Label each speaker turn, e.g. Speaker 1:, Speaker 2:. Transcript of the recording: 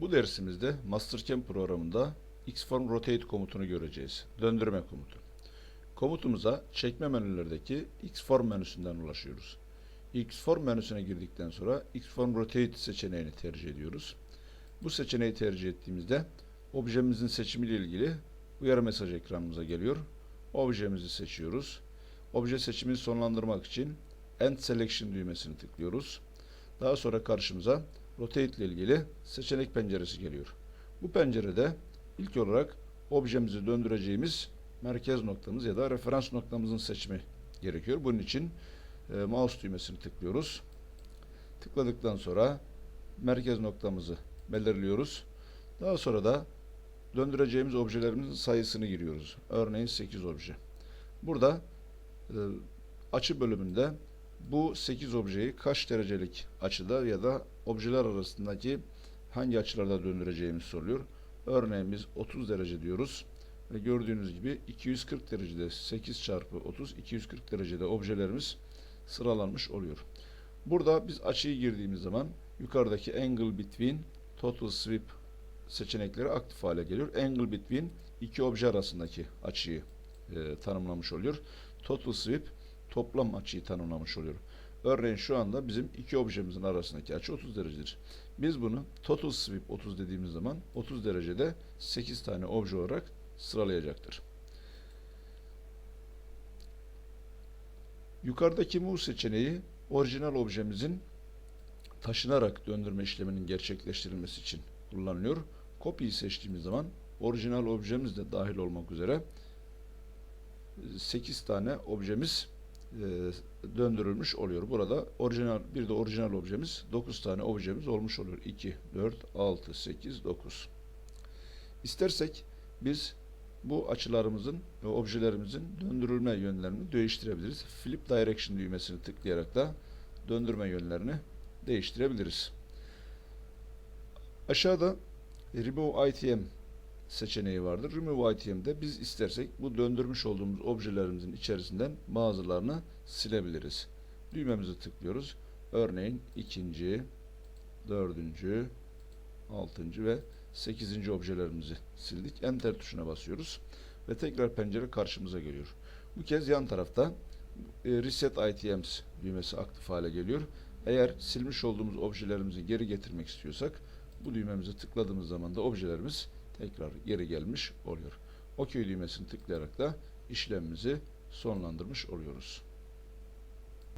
Speaker 1: Bu dersimizde Mastercam programında Xform Rotate komutunu göreceğiz. Döndürme komutu. Komutumuza çekme menülerdeki Xform menüsünden ulaşıyoruz. Xform menüsüne girdikten sonra Xform Rotate seçeneğini tercih ediyoruz. Bu seçeneği tercih ettiğimizde objemizin seçimiyle ilgili uyarı mesajı ekranımıza geliyor. Objemizi seçiyoruz. Obje seçimini sonlandırmak için End Selection düğmesini tıklıyoruz. Daha sonra karşımıza Rotate ile ilgili seçenek penceresi geliyor. Bu pencerede ilk olarak objemizi döndüreceğimiz merkez noktamız ya da referans noktamızın seçimi gerekiyor. Bunun için e, mouse düğmesini tıklıyoruz. Tıkladıktan sonra merkez noktamızı belirliyoruz. Daha sonra da döndüreceğimiz objelerimizin sayısını giriyoruz. Örneğin 8 obje. Burada e, açı bölümünde bu 8 objeyi kaç derecelik açıda ya da objeler arasındaki hangi açılarda döndüreceğimiz soruluyor. Örneğin biz 30 derece diyoruz. Ve gördüğünüz gibi 240 derecede 8 çarpı 30 240 derecede objelerimiz sıralanmış oluyor. Burada biz açıyı girdiğimiz zaman yukarıdaki angle between total sweep seçenekleri aktif hale geliyor. Angle between iki obje arasındaki açıyı e, tanımlamış oluyor. Total sweep toplam açıyı tanımlamış oluyor. Örneğin şu anda bizim iki objemizin arasındaki açı 30 derecedir. Biz bunu total sweep 30 dediğimiz zaman 30 derecede 8 tane obje olarak sıralayacaktır. Yukarıdaki move seçeneği orijinal objemizin taşınarak döndürme işleminin gerçekleştirilmesi için kullanılıyor. Copy'yi seçtiğimiz zaman orijinal objemiz de dahil olmak üzere 8 tane objemiz döndürülmüş oluyor. Burada orijinal bir de orijinal objemiz 9 tane objemiz olmuş oluyor. 2, 4, 6, 8, 9. İstersek biz bu açılarımızın ve objelerimizin döndürülme yönlerini değiştirebiliriz. Flip Direction düğmesini tıklayarak da döndürme yönlerini değiştirebiliriz. Aşağıda Remove ITM seçeneği vardır. Remove ITM'de biz istersek bu döndürmüş olduğumuz objelerimizin içerisinden bazılarını silebiliriz. Düğmemizi tıklıyoruz. Örneğin ikinci, dördüncü, altıncı ve sekizinci objelerimizi sildik. Enter tuşuna basıyoruz ve tekrar pencere karşımıza geliyor. Bu kez yan tarafta e, Reset ITMs düğmesi aktif hale geliyor. Eğer silmiş olduğumuz objelerimizi geri getirmek istiyorsak bu düğmemizi tıkladığımız zaman da objelerimiz tekrar geri gelmiş oluyor. OK düğmesini tıklayarak da işlemimizi sonlandırmış oluyoruz.